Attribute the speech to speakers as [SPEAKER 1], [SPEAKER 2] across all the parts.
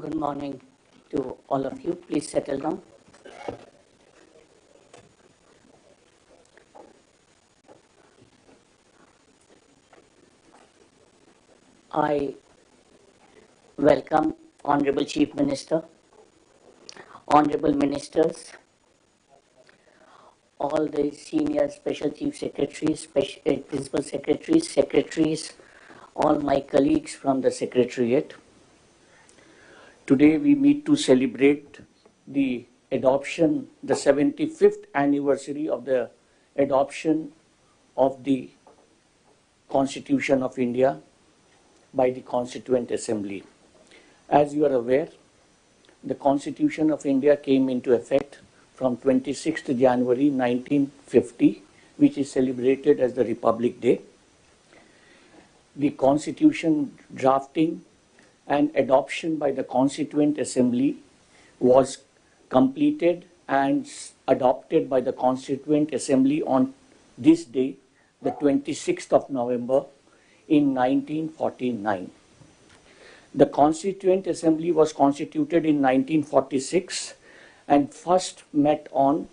[SPEAKER 1] Good morning to all of you. Please settle down. I welcome Honorable Chief Minister, Honorable Ministers, all the senior special chief secretaries, special, uh, principal secretaries, secretaries, all my colleagues from the secretariat. Today we meet to celebrate the adoption, the 75th anniversary of the adoption of the Constitution of India by the Constituent Assembly. As you are aware, the Constitution of India came into effect from 26th January 1950, which is celebrated as the Republic Day. The Constitution drafting and adoption by the Constituent Assembly was completed and adopted by the Constituent Assembly on this day, the 26th of November in 1949. The Constituent Assembly was constituted in 1946 and first met on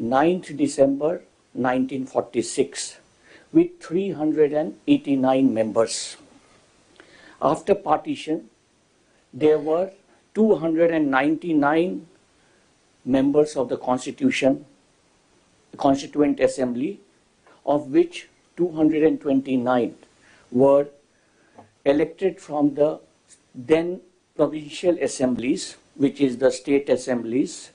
[SPEAKER 1] 9th December 1946 with 389 members. After partition, there were 299 members of the Constitution, Constituent Assembly, of which 229 were elected from the then provincial assemblies, which is the state assemblies,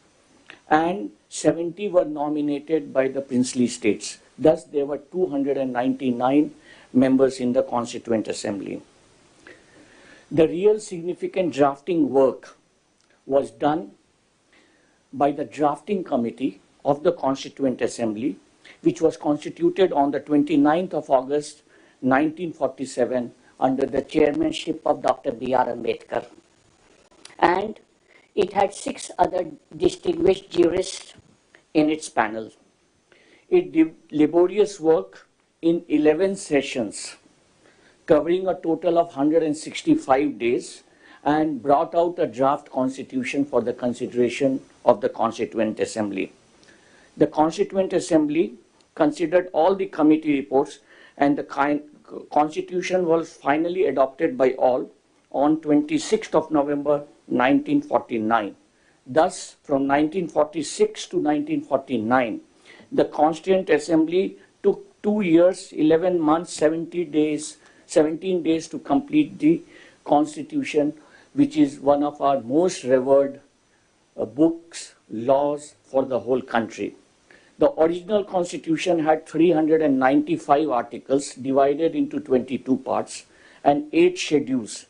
[SPEAKER 1] and 70 were nominated by the princely states. Thus, there were 299 members in the Constituent Assembly. The real significant drafting work was done by the drafting committee of the Constituent Assembly, which was constituted on the 29th of August 1947 under the chairmanship of Dr. B.R. Ambedkar. And it had six other distinguished jurists in its panel. It did laborious work in 11 sessions, covering a total of 165 days, and brought out a draft constitution for the consideration of the Constituent Assembly. The Constituent Assembly considered all the committee reports and the constitution was finally adopted by all on 26th of November 1949. Thus, from 1946 to 1949, the Constituent Assembly took two years, 11 months, 70 days, 17 days to complete the Constitution, which is one of our most revered uh, books, laws for the whole country. The original constitution had 395 articles divided into 22 parts and 8 schedules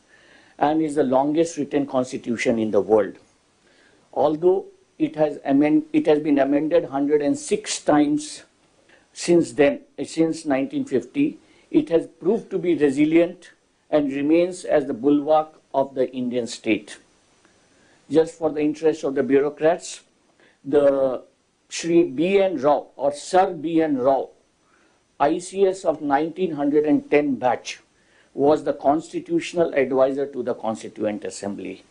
[SPEAKER 1] and is the longest written constitution in the world. Although it has, amend, it has been amended 106 times since then, since 1950, it has proved to be resilient and remains as the bulwark of the Indian state just for the interest of the bureaucrats, the Sri B.N. Rao or Sir B.N. Rao, ICS of 1910 batch, was the constitutional advisor to the Constituent Assembly.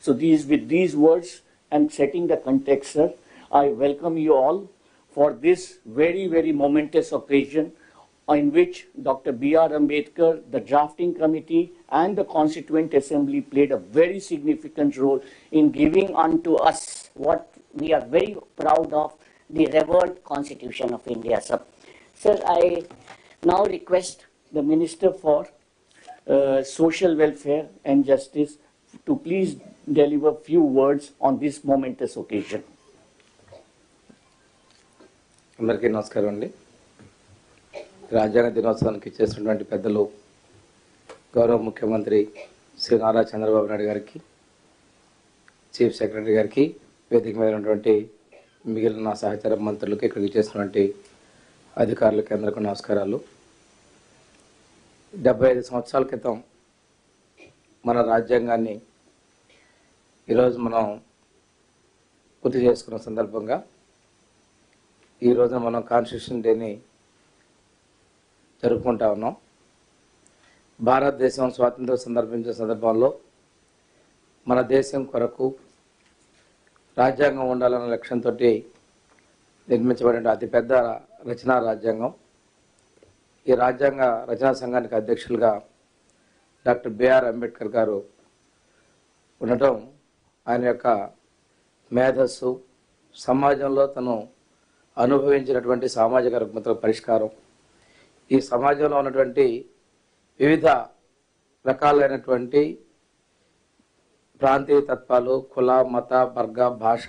[SPEAKER 1] So these, with these words and setting the context, sir, I welcome you all for this very, very momentous occasion in which Dr. B.R. Ambedkar, the drafting committee, and the Constituent Assembly played a very significant role in giving unto us what we are very proud of, the revered Constitution of India. Sir, sir I now request the Minister for uh, Social Welfare and Justice to please deliver few words on this momentous occasion.
[SPEAKER 2] అందరికీ నమస్కారం అండి రాజ్యాంగ దినోత్సవానికి చేసినటువంటి పెద్దలు గౌరవ ముఖ్యమంత్రి శ్రీ నారా చంద్రబాబు నాయుడు గారికి చీఫ్ సెక్రటరీ గారికి వేదిక మీద ఉన్నటువంటి మిగిలిన సహచార మంత్రులకు ఇక్కడికి చేసినటువంటి అధికారులకి అందరికీ నమస్కారాలు. డెబ్బై ఐదు సంవత్సరాల క్రితం మన రాజ్యాంగాన్ని ఈరోజు మనం పూర్తి చేసుకున్న సందర్భంగా ఈ రోజున మనం కాన్స్టిట్యూషన్ డేని జరుపుకుంటా ఉన్నాం. భారతదేశం స్వాతంత్రం సందర్భించిన సందర్భంలో మన దేశం కొరకు రాజ్యాంగం ఉండాలన్న లక్ష్యంతో నిర్మించబడిన అతిపెద్ద రచనా రాజ్యాంగం. ఈ రాజ్యాంగ రచనా సంఘానికి అధ్యక్షులుగా డాక్టర్ బిఆర్ అంబేద్కర్ గారు ఉండటం ఆయన యొక్క మేధస్సు సమాజంలో తను అనుభవించినటువంటి సామాజిక రుగ్మతల పరిష్కారం. ఈ సమాజంలో ఉన్నటువంటి వివిధ రకాలైనటువంటి ప్రాంతీయ తత్వాలు కుల మత వర్గ భాష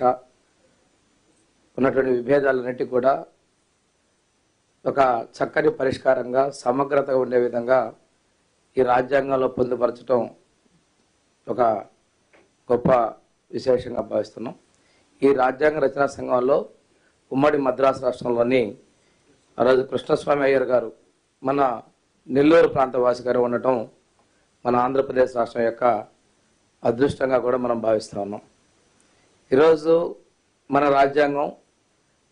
[SPEAKER 2] ఉన్నటువంటి విభేదాలన్నిటి కూడా ఒక చక్కని పరిష్కారంగా సమగ్రతగా ఉండే విధంగా ఈ రాజ్యాంగంలో పొందుపరచడం ఒక గొప్ప విశేషంగా భావిస్తున్నాం. ఈ రాజ్యాంగ రచనా సంఘంలో ఉమ్మడి మద్రాసు రాష్ట్రంలోని ఆ రోజు కృష్ణస్వామి అయ్యర్ గారు మన నెల్లూరు ప్రాంత వాసి గారు ఉండటం మన ఆంధ్రప్రదేశ్ రాష్ట్రం యొక్క అదృష్టంగా కూడా మనం భావిస్తూ ఉన్నాం. ఈరోజు మన రాజ్యాంగం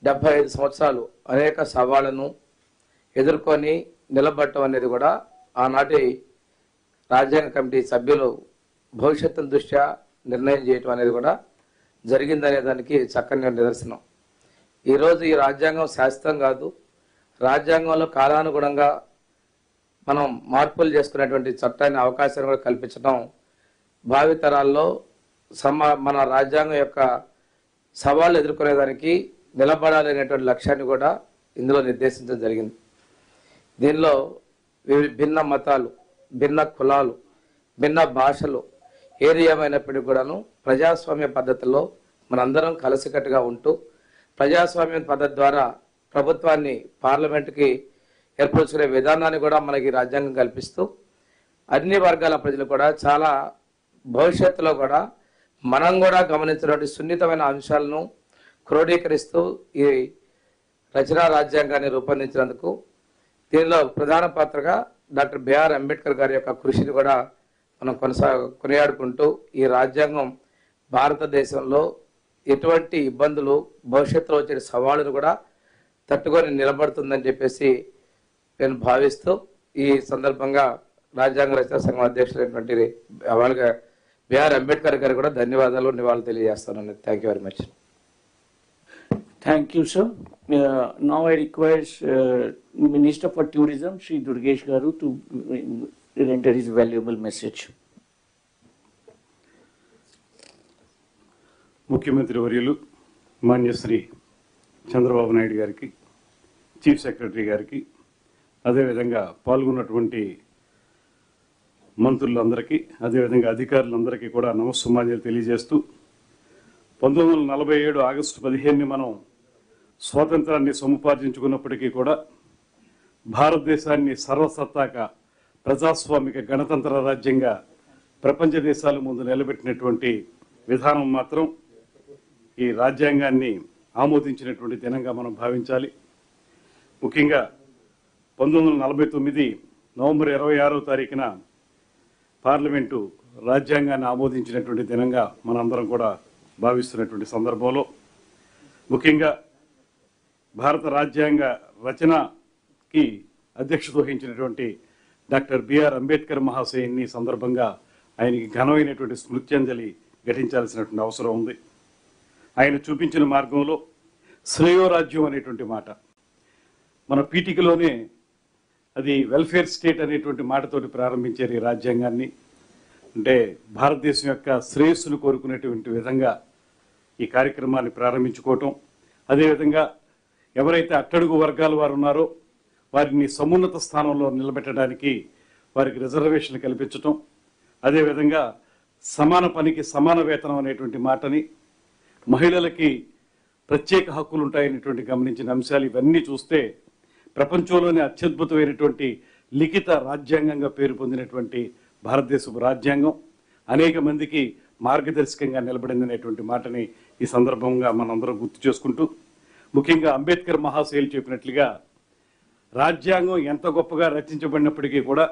[SPEAKER 2] డెబ్బై ఐదు సంవత్సరాలు అనేక సవాళ్ళను ఎదుర్కొని నిలబడటం అనేది కూడా ఆనాటి రాజ్యాంగ కమిటీ సభ్యులు భవిష్యత్తు దృష్ట్యా నిర్ణయం చేయటం అనేది కూడా జరిగిందనే దానికి చక్కని నిదర్శనం. ఈరోజు ఈ రాజ్యాంగం శాశ్వతం కాదు. రాజ్యాంగంలో కాలానుగుణంగా మనం మార్పులు చేసుకునేటువంటి చట్టాన్ని అవకాశాన్ని కూడా కల్పించడం భావితరాల్లో సమా మన రాజ్యాంగం యొక్క సవాళ్ళు ఎదుర్కొనేదానికి నిలబడాలనేటువంటి లక్ష్యాన్ని కూడా ఇందులో నిర్దేశించడం జరిగింది. దీనిలో భిన్న మతాలు భిన్న కులాలు భిన్న భాషలు ఏరియమైనప్పటికీ కూడాను ప్రజాస్వామ్య పద్ధతిలో మనందరం కలిసికట్టుగా ఉంటూ ప్రజాస్వామ్య పద్ధతి ద్వారా ప్రభుత్వాన్ని పార్లమెంటుకి ఏర్పరచుకునే విధానాన్ని కూడా మనకి రాజ్యాంగం కల్పిస్తూ అన్ని వర్గాల ప్రజలు కూడా చాలా భవిష్యత్తులో కూడా మనం కూడా గమనించినటువంటి సున్నితమైన అంశాలను క్రోడీకరిస్తూ ఈ రచనా రాజ్యాంగాన్ని రూపొందించినందుకు దీనిలో ప్రధాన పాత్రగా డాక్టర్ బిఆర్ అంబేద్కర్ గారి యొక్క కృషిని కూడా మనం కొనసా కొనియాడుకుంటూ ఈ రాజ్యాంగం భారతదేశంలో ఎటువంటి ఇబ్బందులు భవిష్యత్తులో వచ్చే సవాళ్ళను కూడా తట్టుకొని నిలబడుతుందని చెప్పేసి నేను భావిస్తూ ఈ సందర్భంగా రాజ్యాంగ రచన సంఘం అధ్యక్షులైనటువంటి వాళ్ళకి బిఆర్ అంబేద్కర్ గారికి కూడా ధన్యవాదాలు నివాళులు తెలియజేస్తాను
[SPEAKER 1] thank you very much. Uh, now I request uh, Minister for Tourism, Sri Durgesh Garu, to uh, render his valuable message.
[SPEAKER 3] ముఖ్యమంత్రి వర్యులు మాన్యశ్రీ చంద్రబాబు నాయుడు గారికి చీఫ్ సెక్రటరీ గారికి అదేవిధంగా పాల్గొన్నటువంటి మంత్రులందరికీ అదేవిధంగా అధికారులందరికీ కూడా నమస్సుమాన్యాలు తెలియజేస్తూ పంతొమ్మిది వందల నలభై ఏడు ఆగస్టు పదిహేనుని మనం స్వాతంత్రాన్ని సముపార్జించుకున్నప్పటికీ కూడా భారతదేశాన్ని సర్వసత్తాక ప్రజాస్వామిక గణతంత్ర రాజ్యంగా ప్రపంచ దేశాల ముందు నిలబెట్టినటువంటి విధానం మాత్రం ఈ రాజ్యాంగాన్ని ఆమోదించినటువంటి దినంగా మనం భావించాలి. ముఖ్యంగా పంతొమ్మిది వందల నలభై తొమ్మిది నవంబర్ ఇరవై ఆరో తారీఖున పార్లమెంటు రాజ్యాంగాన్ని ఆమోదించినటువంటి దినంగా మనందరం కూడా భావిస్తున్నటువంటి సందర్భంలో ముఖ్యంగా భారత రాజ్యాంగ రచనకి అధ్యక్షత వహించినటువంటి డాక్టర్ బిఆర్ అంబేద్కర్ మహాశయుని సందర్భంగా ఆయనకి ఘనమైనటువంటి స్మృత్యంజలి ఘటించాల్సినటువంటి అవసరం ఉంది. ఆయన చూపించిన మార్గంలో శ్రేయోరాజ్యం అనేటువంటి మాట. మన పీఠికలోనే అది వెల్ఫేర్ స్టేట్ అనేటువంటి మాటతోటి ప్రారంభించారు ఈ రాజ్యాంగాన్ని. అంటే భారతదేశం యొక్క శ్రేయస్సును కోరుకునేటువంటి విధంగా ఈ కార్యక్రమాన్ని ప్రారంభించుకోవటం. అదేవిధంగా ఎవరైతే అట్టడుగు వర్గాల వారు ఉన్నారో వారిని సమున్నత స్థానంలో నిలబెట్టడానికి వారికి రిజర్వేషన్ కల్పించటం. అదేవిధంగా సమాన పనికి సమాన వేతనం అనేటువంటి మాటని మహిళలకి ప్రత్యేక హక్కులు ఉంటాయనేటువంటి గమనించిన అంశాలు ఇవన్నీ చూస్తే ప్రపంచంలోనే అత్యద్భుతమైనటువంటి లిఖిత రాజ్యాంగంగా పేరు పొందినటువంటి భారతదేశపు రాజ్యాంగం అనేక మందికి మార్గదర్శకంగా నిలబడిందనేటువంటి మాటని ఈ సందర్భంగా మనందరం గుర్తు చేసుకుంటూ ముఖ్యంగా అంబేద్కర్ మహాశైలు చెప్పినట్లుగా రాజ్యాంగం ఎంత గొప్పగా రచించబడినప్పటికీ కూడా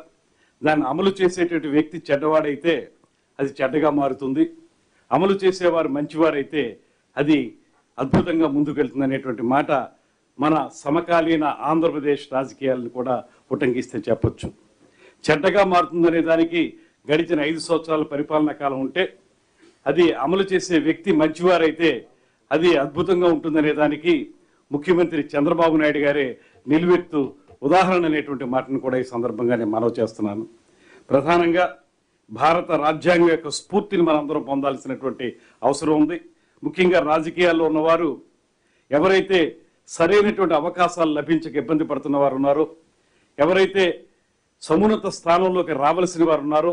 [SPEAKER 3] దాన్ని అమలు చేసేటువంటి వ్యక్తి చెడ్డవాడైతే అది చెడ్డగా మారుతుంది. అమలు చేసేవారు మంచివారైతే అది అద్భుతంగా ముందుకెళ్తుంది అనేటువంటి మాట మన సమకాలీన ఆంధ్రప్రదేశ్ రాజకీయాలను కూడా ఉటంకిస్తే చెప్పొచ్చు. చెడ్డగా మారుతుందనే దానికి గడిచిన ఐదు సంవత్సరాల పరిపాలనా కాలం ఉంటే అది అమలు చేసే వ్యక్తి మంచివారైతే అది అద్భుతంగా ఉంటుందనే దానికి ముఖ్యమంత్రి చంద్రబాబు నాయుడు గారే నిలువెత్తు ఉదాహరణ అనేటువంటి మాటను కూడా ఈ సందర్భంగా నేను మనవి చేస్తున్నాను. ప్రధానంగా భారత రాజ్యాంగం యొక్క స్ఫూర్తిని మనందరం పొందాల్సినటువంటి అవసరం ఉంది. ముఖ్యంగా రాజకీయాల్లో ఉన్నవారు ఎవరైతే సరైనటువంటి అవకాశాలు లభించక ఇబ్బంది పడుతున్న వారు ఉన్నారో ఎవరైతే సమున్నత స్థానంలోకి రావలసిన వారు ఉన్నారో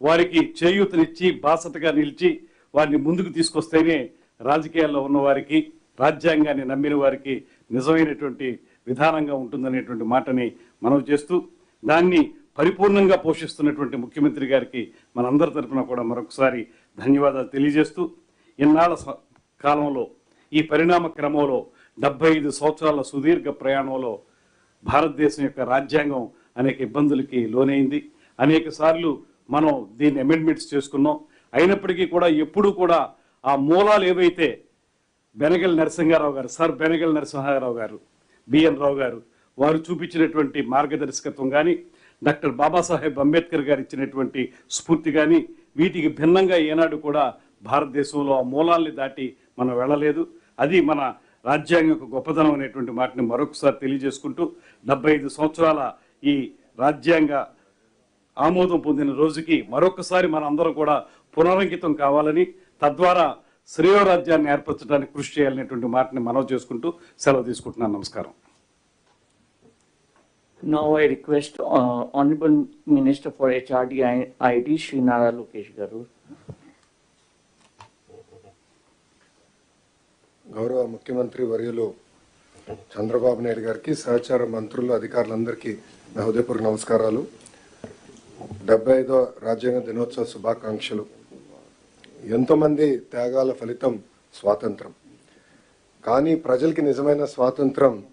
[SPEAKER 3] వారికి చేయూతనిచ్చి బాసటగా నిలిచి వారిని ముందుకు తీసుకొస్తేనే రాజకీయాల్లో ఉన్నవారికి రాజ్యాంగాన్ని నమ్మిన వారికి నిజమైనటువంటి విధానంగా ఉంటుందనేటువంటి మాటని మనం చేస్తూ దాన్ని పరిపూర్ణంగా పోషిస్తున్నటువంటి ముఖ్యమంత్రి గారికి మనందరి తరఫున కూడా మరొకసారి ధన్యవాదాలు తెలియజేస్తూ ఇన్నాళ్ళ స- కాలంలో ఈ పరిణామ క్రమంలో డెబ్బై ఐదు సంవత్సరాల సుదీర్ఘ ప్రయాణంలో భారతదేశం యొక్క రాజ్యాంగం అనేక ఇబ్బందులకి లోనైంది. అనేక సార్లు మనం దీన్ని అమెండ్మెంట్స్ చేసుకున్నాం. అయినప్పటికీ కూడా ఎప్పుడూ కూడా ఆ మూలాలు ఏవైతే బెనగల్ నరసింహారావు గారు సార్ బెనగల్ నరసింహారావు గారు బిఎన్ రావు గారు వారు చూపించినటువంటి మార్గదర్శకత్వం కానీ డాక్టర్ బాబాసాహెబ్ అంబేద్కర్ గారు ఇచ్చినటువంటి స్ఫూర్తి కానీ వీటికి భిన్నంగా ఏనాడు కూడా భారతదేశంలో ఆ మూలాల్ని దాటి మనం వెళ్ళలేదు. అది మన రాజ్యాంగం యొక్క గొప్పతనం అనేటువంటి మాటని మరొకసారి తెలియజేసుకుంటూ డెబ్బై ఐదు సంవత్సరాల ఈ రాజ్యాంగ ఆమోదం పొందిన రోజుకి మరొకసారి మన అందరం కూడా పునరంకితం కావాలని తద్వారా శ్రేయోరాజ్యాన్ని ఏర్పరచడానికి కృషి చేయాలనేటువంటి మాటని మనవి చేసుకుంటూ సెలవు తీసుకుంటున్నాను. నమస్కారం.
[SPEAKER 1] Now I request uh, Honorable Minister for HRD and IT, Sri Nara Lokesh
[SPEAKER 4] గౌరవ ముఖ్యమంత్రి వర్యులు చంద్రబాబు నాయుడు గారికి సహచార మంత్రులు అధికారులందరికీ నా హృదయపూర్వక నమస్కారాలు. డెబ్బై ఐదో రాజ్యాంగ దినోత్సవ శుభాకాంక్షలు. ఎంతోమంది త్యాగాల ఫలితం స్వాతంత్రం. కానీ ప్రజలకి నిజమైన స్వాతంత్రం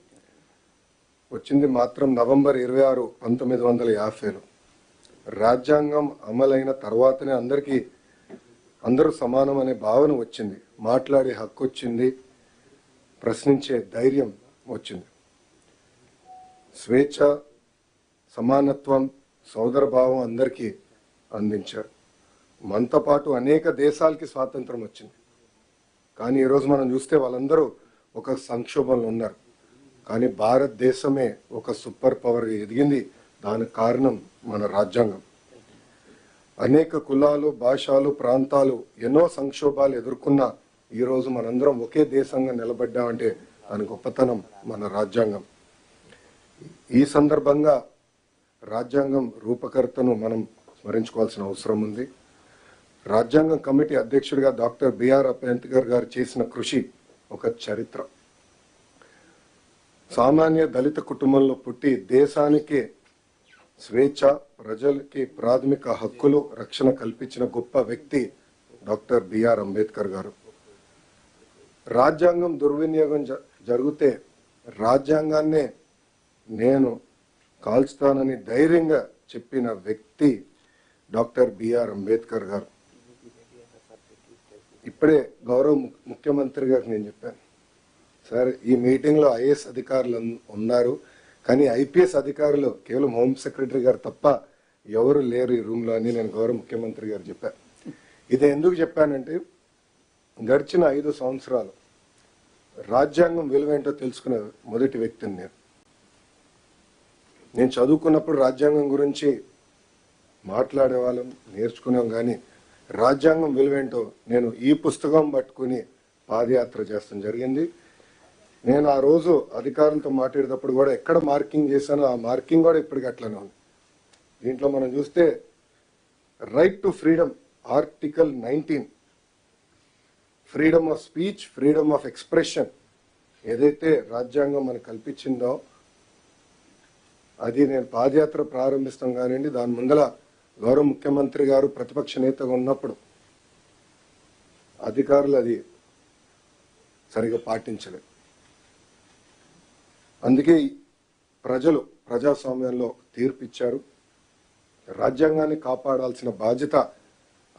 [SPEAKER 4] వచ్చింది మాత్రం నవంబర్ ఇరవై ఆరు పంతొమ్మిది వందల యాభైలో. రాజ్యాంగం అమలైన తర్వాతనే అందరికీ అందరూ సమానం అనే భావన వచ్చింది. మాట్లాడే హక్కు వచ్చింది. ప్రశ్నించే ధైర్యం వచ్చింది. స్వేచ్ఛ సమానత్వం సోదర భావం అందరికీ అందించారు. మనతో పాటు అనేక దేశాలకి స్వాతంత్రం వచ్చింది. కానీ ఈరోజు మనం చూస్తే వాళ్ళందరూ ఒక సంక్షోభంలో ఉన్నారు. కానీ భారతదేశమే ఒక సూపర్ పవర్ ఎదిగింది. దానికి కారణం మన రాజ్యాంగం. అనేక కులాలు భాషలు ప్రాంతాలు ఎన్నో సంక్షోభాలు ఎదుర్కొన్న ఈరోజు మనందరం ఒకే దేశంగా నిలబడ్డామంటే దాని గొప్పతనం మన రాజ్యాంగం. ఈ సందర్భంగా రాజ్యాంగం రూపకర్తను మనం స్మరించుకోవాల్సిన అవసరం ఉంది. రాజ్యాంగం కమిటీ అధ్యక్షుడిగా డాక్టర్ బిఆర్ అంబేద్కర్ గారు చేసిన కృషి ఒక చరిత్ర. సామాన్య దళిత కుటుంబంలో పుట్టి దేశానికి స్వేచ్ఛ ప్రజలకి ప్రాథమిక హక్కులు రక్షణ కల్పించిన గొప్ప వ్యక్తి డాక్టర్ బిఆర్ అంబేద్కర్ గారు. రాజ్యాంగం దుర్వినియోగం జ- జరిగితే రాజ్యాంగాన్నే నేను కాల్చుతానని ధైర్యంగా చెప్పిన వ్యక్తి డాక్టర్ బిఆర్ అంబేద్కర్ గారు. ఇప్పుడే గౌరవ ముఖ్యమంత్రి గారికి నేను చెప్పాను. సార్ ఈ మీటింగ్లో ఐఏఎస్ అధికారులు ఉన్నారు కానీ ఐపీఎస్ అధికారులు కేవలం హోమ్ సెక్రటరీ గారు తప్ప ఎవరు లేరు ఈ రూమ్లో అని నేను గౌరవ ముఖ్యమంత్రి గారు చెప్పాను ఇది ఎందుకు చెప్పానంటే గడిచిన ఐదు సంవత్సరాలు రాజ్యాంగం విలువేంటో తెలుసుకున్న మొదటి వ్యక్తిని నేను. నేను చదువుకున్నప్పుడు రాజ్యాంగం గురించి మాట్లాడేవాళ్ళం నేర్చుకున్నాం కానీ రాజ్యాంగం విలువేంటో నేను ఈ పుస్తకం పట్టుకుని పాదయాత్ర చేస్తాం జరిగింది. నేను ఆ రోజు అధికారంతో మాట్లాడేటప్పుడు కూడా ఎక్కడ మార్కింగ్ చేశానో ఆ మార్కింగ్ కూడా ఇప్పటికి అట్లనే ఉంది. దీంట్లో మనం చూస్తే right to freedom article nineteen. Freedom of speech freedom of expression ఏదైతే రాజ్యాంగం మనకు కల్పించిందో అది నేను పాదయాత్ర ప్రారంభిస్తాం కానివ్వండి దాని ముందల గౌరవ ముఖ్యమంత్రి గారు ప్రతిపక్ష నేతగా ఉన్నప్పుడు అధికారులు అది సరిగా పాటించలేదు. అందుకే ప్రజలు ప్రజాస్వామ్యంలో తీర్పిచ్చారు రాజ్యాంగాన్ని కాపాడాల్సిన బాధ్యత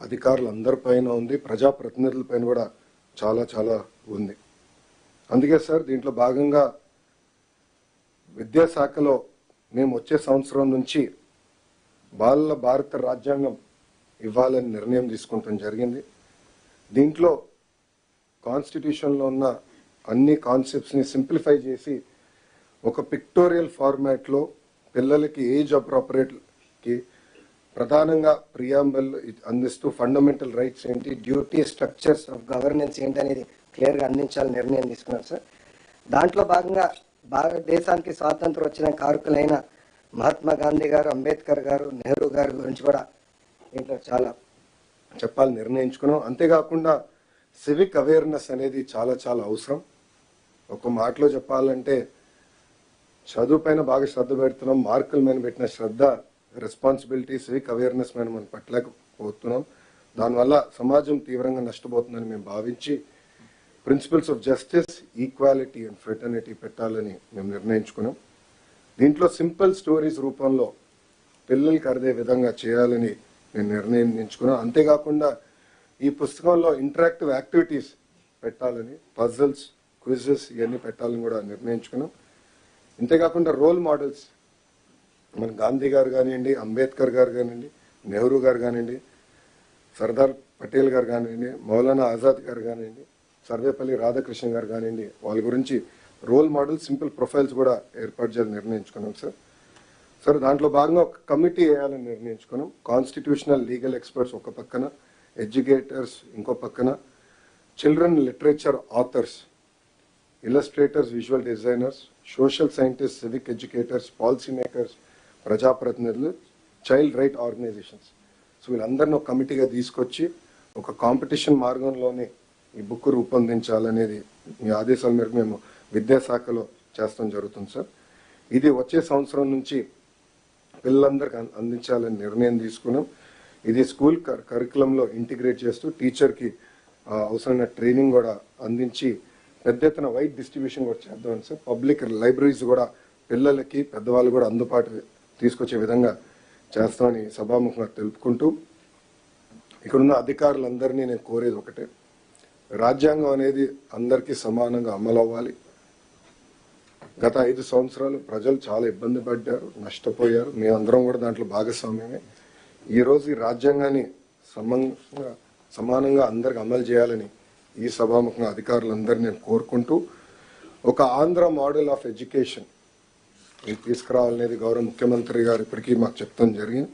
[SPEAKER 4] అధికారులందరిపైన ఉంది. ప్రజాప్రతినిధులపైన కూడా చాలా చాలా ఉంది. అందుకే సార్ దీంట్లో భాగంగా విద్యాశాఖలో మేము వచ్చే సంవత్సరం నుంచి బాలల భారత రాజ్యాంగం ఇవ్వాలని నిర్ణయం తీసుకుంటాం జరిగింది. దీంట్లో కాన్స్టిట్యూషన్లో ఉన్న అన్ని కాన్సెప్ట్స్ని సింప్లిఫై చేసి ఒక పిక్టోరియల్ ఫార్మాట్లో పిల్లలకి ఏజ్ అప్రాపరేట్కి ప్రధానంగా ప్రియాంబల్ అందిస్తూ ఫండమెంటల్ రైట్స్ ఏంటి
[SPEAKER 5] డ్యూటీ స్ట్రక్చర్స్ ఆఫ్ గవర్నెన్స్ ఏంటి అనేది క్లియర్గా అందించాలని నిర్ణయం తీసుకున్నారు సార్. దాంట్లో భాగంగా భారతదేశానికి స్వాతంత్రం వచ్చిన కారకులైన మహాత్మా గాంధీ గారు అంబేద్కర్ గారు నెహ్రూ గారి గురించి కూడా దీంట్లో చాలా
[SPEAKER 4] చెప్పాలని నిర్ణయించుకున్నాం. అంతేకాకుండా సివిక్ అవేర్నెస్ అనేది చాలా చాలా అవసరం. ఒక మాటలో చెప్పాలంటే చదువు పైన బాగా శ్రద్ధ పెడుతున్నాం. మార్కుల మీద పెట్టిన శ్రద్ధ రెస్పాన్సిబిలిటీస్ అవేర్నెస్ మీద మనం పట్టలేకపోతున్నాం. దానివల్ల సమాజం తీవ్రంగా నష్టపోతుందని మేము భావించి principles of justice equality and fraternity పెట్టాలని మేము నిర్ణయించుకున్నాం. దీంట్లో సింపుల్ స్టోరీస్ రూపంలో పిల్లలకి అర్థే విధంగా చేయాలని నేను నిర్ణయించుకున్నాను అంతేకాకుండా ఈ పుస్తకంలో ఇంటరాక్టివ్ యాక్టివిటీస్ పెట్టాలని పజల్స్ క్విజెస్ ఇవన్నీ పెట్టాలని కూడా నిర్ణయించుకున్నాం. ఇంతేకాకుండా రోల్ మోడల్స్. మన గాంధీ గారు కానివ్వండి అంబేద్కర్ గారు కానివ్వండి నెహ్రూ గారు కానివ్వండి సర్దార్ పటేల్ గారు కానివ్వండి మౌలానా ఆజాద్ గారు కానివ్వండి సర్వేపల్లి రాధాకృష్ణ గారు కానివ్వండి వాళ్ళ గురించి రోల్ మోడల్ సింపుల్ ప్రొఫైల్స్ కూడా ఏర్పాటు చేయాలని నిర్ణయించుకున్నాం సార్. సార్ దాంట్లో భాగంగా ఒక కమిటీ వేయాలని నిర్ణయించుకున్నాం. కాన్స్టిట్యూషనల్ లీగల్ ఎక్స్పర్ట్స్ ఒక పక్కన ఎడ్యుకేటర్స్ ఇంకో పక్కన children literature authors illustrators visual designers social scientist civic educators policy makers ప్రజాప్రతినిధులు చైల్డ్ రైట్ ఆర్గనైజేషన్స్ సో వీళ్ళందరినీ ఒక కమిటీగా తీసుకొచ్చి ఒక కాంపిటీషన్ మార్గంలోనే ఈ బుక్ రూపొందించాలనేది మీ ఆదేశాల మేరకు మేము విద్యాశాఖలో చేస్తాం జరుగుతుంది సార్. ఇది వచ్చే సంవత్సరం నుంచి పిల్లలందరికీ అందించాలని నిర్ణయం తీసుకున్నాం. ఇది స్కూల్ కర్- కరికులంలో ఇంటిగ్రేట్ చేస్తూ టీచర్కి అవసరమైన ట్రైనింగ్ కూడా అందించి పెద్ద ఎత్తున వైట్ డిస్ట్రిబ్యూషన్ కూడా చేద్దామని సార్ పబ్లిక్ లైబ్రరీస్ కూడా పిల్లలకి పెద్దవాళ్ళు కూడా అందుబాటు తీసుకొచ్చే విధంగా చేస్తామని సభాముఖంగా తెలుపుకుంటూ ఇక్కడున్న అధికారులందరినీ నేను కోరేది ఒకటే. రాజ్యాంగం అనేది అందరికీ సమానంగా అమలు అవ్వాలి. గత ఐదు సంవత్సరాలు ప్రజలు చాలా ఇబ్బంది పడ్డారు నష్టపోయారు. మేమందరం కూడా దాంట్లో భాగస్వామ్యమే. ఈరోజు ఈ రాజ్యాంగాన్ని సమంగా సమానంగా అందరికి అమలు చేయాలని ఈ సభాముఖంగా అధికారులందరినీ నేను కోరుకుంటూ ఒక ఆంధ్ర మోడల్ ఆఫ్ ఎడ్యుకేషన్ ఇది తీసుకురావాలనేది గౌరవ ముఖ్యమంత్రి గారు ఇప్పటికీ మాకు చెప్తాం జరిగింది.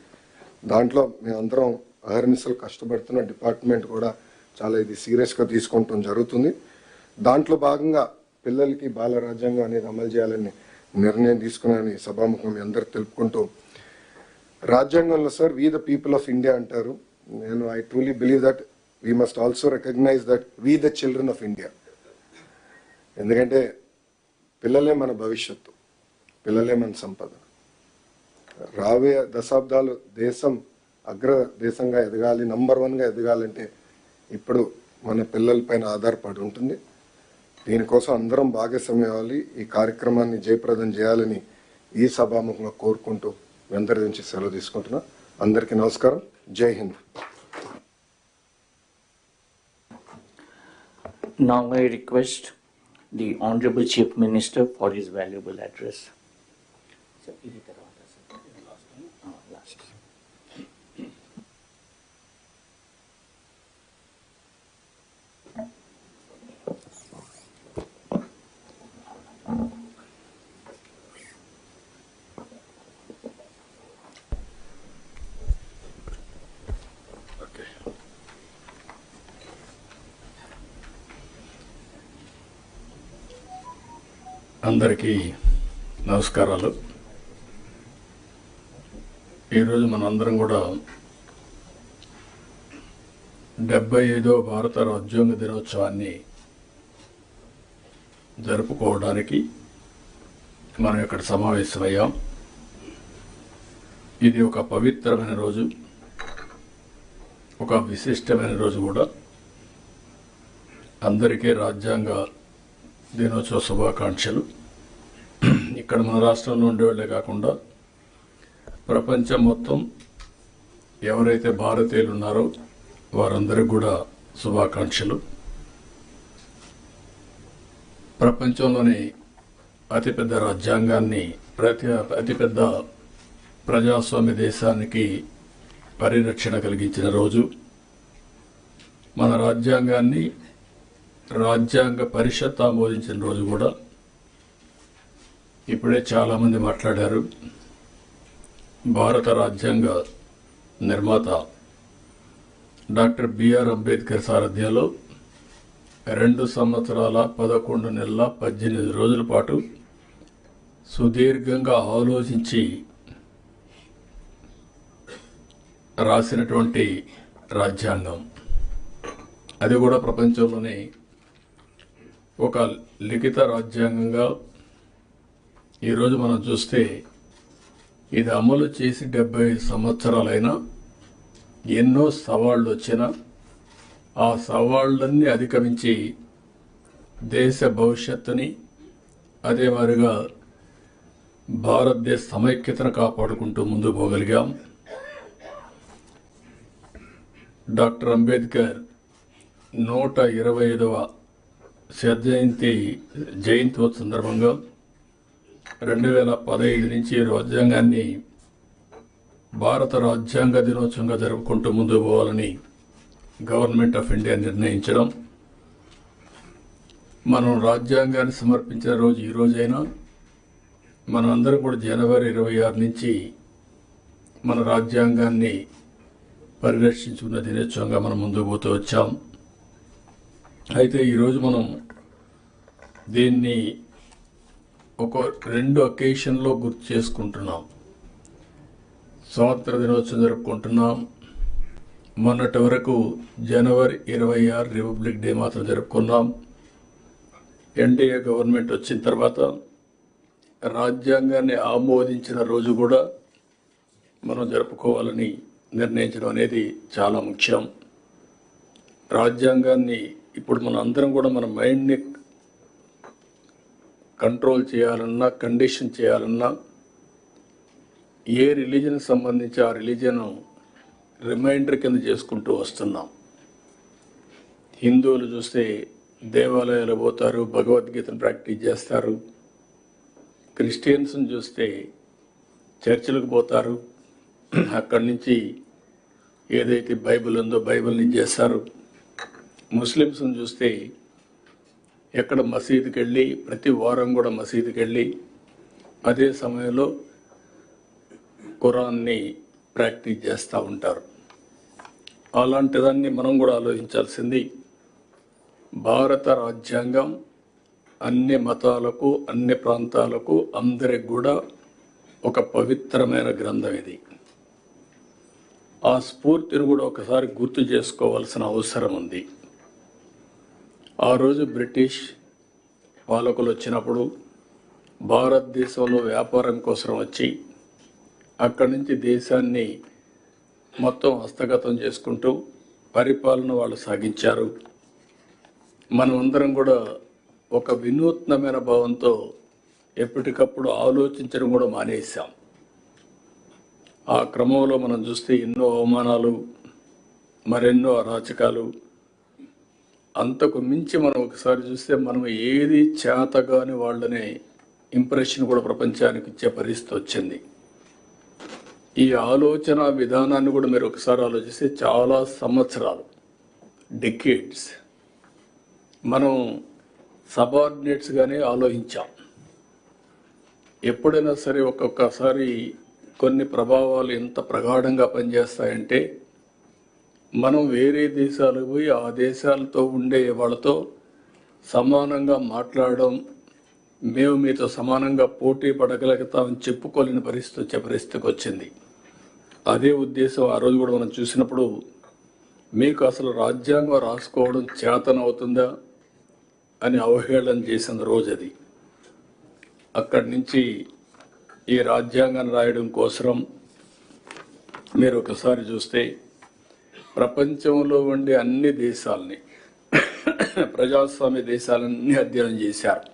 [SPEAKER 4] దాంట్లో మేమందరం అహర్నిశలు కష్టపడుతున్న డిపార్ట్మెంట్ కూడా చాలా ఇది సీరియస్గా తీసుకుంటాం జరుగుతుంది. దాంట్లో భాగంగా పిల్లలకి బాలరాజ్యాంగం అనేది అమలు చేయాలని నిర్ణయం తీసుకున్నానని సభాముఖం మీ అందరు తెలుపుకుంటూ రాజ్యాంగంలో sir we the people of India అంటారు. నేను I truly believe that we must also recognise that we the children of India ఎందుకంటే పిల్లలే మన భవిష్యత్తు పిల్లలే మన సంపద. రాబోయే దశాబ్దాలు దేశం అగ్ర దేశంగా ఎదగాలి నంబర్ వన్గా ఎదగాలంటే ఇప్పుడు మన పిల్లలపైన ఆధారపడి ఉంటుంది. దీనికోసం అందరం భాగస్వామ్యం అవ్వాలి ఈ కార్యక్రమాన్ని జయప్రదం చేయాలని ఈ సభాముఖంగా కోరుకుంటూ మీ అందరి నుంచి సెలవు తీసుకుంటున్నా. అందరికీ నమస్కారం. జై Hind.
[SPEAKER 1] Now I request the Honorable Chief Minister for his valuable address.
[SPEAKER 6] అందరికీ నమస్కారాలు. ఈరోజు మనందరం కూడా డెబ్బై ఐదో భారత రాజ్యాంగ దినోత్సవాన్ని జరుపుకోవడానికి మనం ఇక్కడ సమావేశమయ్యాం. ఇది ఒక పవిత్రమైన రోజు ఒక విశిష్టమైన రోజు కూడా. అందరికీ రాజ్యాంగ దినోత్సవ శుభాకాంక్షలు ఇక్కడ మన రాష్ట్రంలో ఉండేవాళ్ళే కాకుండా ప్రపంచం మొత్తం ఎవరైతే భారతీయులు ఉన్నారో వారందరికీ కూడా శుభాకాంక్షలు. ప్రపంచంలోని అతిపెద్ద రాజ్యాంగాన్ని ప్రతి అతిపెద్ద ప్రజాస్వామ్య దేశానికి పరిరక్షణ కలిగించిన రోజు. మన రాజ్యాంగాన్ని రాజ్యాంగ పరిషత్ ఆమోదించిన రోజు కూడా ఇప్పుడే చాలామంది మాట్లాడారు. భారత రాజ్యాంగ నిర్మాత డాక్టర్ బిఆర్ అంబేద్కర్ సారథ్యంలో రెండు సంవత్సరాల పదకొండు నెలల పద్దెనిమిది రోజుల పాటు సుదీర్ఘంగా ఆలోచించి రాసినటువంటి రాజ్యాంగం. అది కూడా ప్రపంచంలోనే ఒక లిఖిత రాజ్యాంగంగా ఈరోజు మనం చూస్తే ఇది అమలు చేసి డెబ్బై సంవత్సరాలైనా ఎన్నో సవాళ్ళు వచ్చినా ఆ సవాళ్ళన్నీ అధిగమించి దేశ భవిష్యత్తుని అదే మాదిరిగా భారతదేశ సమైక్యతను కాపాడుకుంటూ ముందుకు పోగలిగాం. డాక్టర్ అంబేద్కర్ నూట ఇరవై ఐదవ జయంతి జయంతి సందర్భంగా రెండు వేల పదహైదు నుంచి రాజ్యాంగాన్ని భారత రాజ్యాంగ దినోత్సవంగా జరుపుకుంటూ ముందుకు పోవాలని గవర్నమెంట్ ఆఫ్ ఇండియా నిర్ణయించడం. మనం రాజ్యాంగాన్ని సమర్పించిన రోజు ఈ రోజైనా కూడా జనవరి ఇరవై ఆరు నుంచి మన రాజ్యాంగాన్ని పరిరక్షించుకున్న దినోత్సవంగా మనం ముందుకు పోతూ వచ్చాం. అయితే ఈరోజు మనం దీన్ని ఒక రెండు అకేషన్లో గుర్తు చేసుకుంటున్నాం. స్వాతంత్ర దినోత్సవం జరుపుకుంటున్నాం. మొన్నటి వరకు జనవరి ఇరవై ఆరు రిపబ్లిక్ డే మాత్రం జరుపుకున్నాం. ఎన్డీఏ గవర్నమెంట్ వచ్చిన తర్వాత రాజ్యాంగాన్ని ఆమోదించిన రోజు కూడా మనం జరుపుకోవాలని నిర్ణయించడం అనేది చాలా ముఖ్యం. రాజ్యాంగాన్ని ఇప్పుడు మనం అందరం కూడా మన మైండ్ని కంట్రోల్ చేయాలన్నా కండిషన్ చేయాలన్నా ఏ రిలీజన్కి సంబంధించి ఆ రిలీజన్ రిమైండర్ కింద చేసుకుంటూ వస్తున్నాం. హిందువులు చూస్తే దేవాలయాలు పోతారు భగవద్గీతను ప్రాక్టీస్ చేస్తారు. క్రిస్టియన్స్ని చూస్తే చర్చిలకు పోతారు. అక్కడి నుంచి ఏదైతే బైబిల్ ఉందో బైబిల్ని చేస్తారు. ముస్లిమ్స్ని చూస్తే ఎక్కడ మసీదుకి వెళ్ళి ప్రతి వారం కూడా మసీదుకి వెళ్ళి అదే సమయంలో ఖురాన్ని ప్రాక్టీస్ చేస్తూ ఉంటారు. అలాంటి దాన్ని మనం కూడా ఆలోచించాల్సింది భారత రాజ్యాంగం అన్ని మతాలకు అన్ని ప్రాంతాలకు అందరికి కూడా ఒక పవిత్రమైన గ్రంథం ఇది. ఆ స్ఫూర్తిని కూడా ఒకసారి గుర్తు చేసుకోవాల్సిన అవసరం ఉంది. ఆ రోజు బ్రిటిష్ పాలకులు వచ్చినప్పుడు భారతదేశంలో వ్యాపారం కోసం వచ్చి అక్కడి నుంచి దేశాన్ని మొత్తం హస్తగతం చేసుకుంటూ పరిపాలన వాళ్ళు సాగించారు. మనమందరం కూడా ఒక వినూత్నమైన భావంతో ఎప్పటికప్పుడు ఆలోచించడం కూడా మానేశాం. ఆ క్రమంలో మనం చూస్తే ఎన్నో అవమానాలు మరెన్నో అరాచకాలు అంతకు మించి మనం ఒకసారి చూస్తే మనం ఏది చేతగాని వాళ్ళనే ఇంప్రెషన్ కూడా ప్రపంచానికి ఇచ్చే పరిస్థితి వచ్చింది. ఈ ఆలోచన విధానాన్ని కూడా మీరు ఒకసారి ఆలోచిస్తే చాలా సంవత్సరాలు డెకేడ్స్ మనం సబార్డినేట్స్గానే ఆలోచించాం. ఎప్పుడైనా సరే ఒక్కొక్కసారి కొన్ని ప్రభావాలు ఎంత ప్రగాఢంగా పనిచేస్తాయంటే మనం వేరే దేశాలకు పోయి ఆ దేశాలతో ఉండే వాళ్ళతో సమానంగా మాట్లాడడం మేము మీతో సమానంగా పోటీ పడగలుగుతామని చెప్పుకోలేని పరిస్థితి వచ్చే పరిస్థితికి వచ్చింది. అదే ఉద్దేశం ఆ రోజు కూడా మనం చూసినప్పుడు మీకు అసలు రాజ్యాంగం రాసుకోవడం చేతనవుతుందా అని అవహేళన చేసిన రోజు అది. అక్కడి నుంచి ఈ రాజ్యాంగాన్ని రాయడం కోసం మీరు ఒకసారి చూస్తే ప్రపంచంలో ఉండే అన్ని దేశాలని ప్రజాస్వామ్య దేశాలన్నీ అధ్యయనం చేశారు.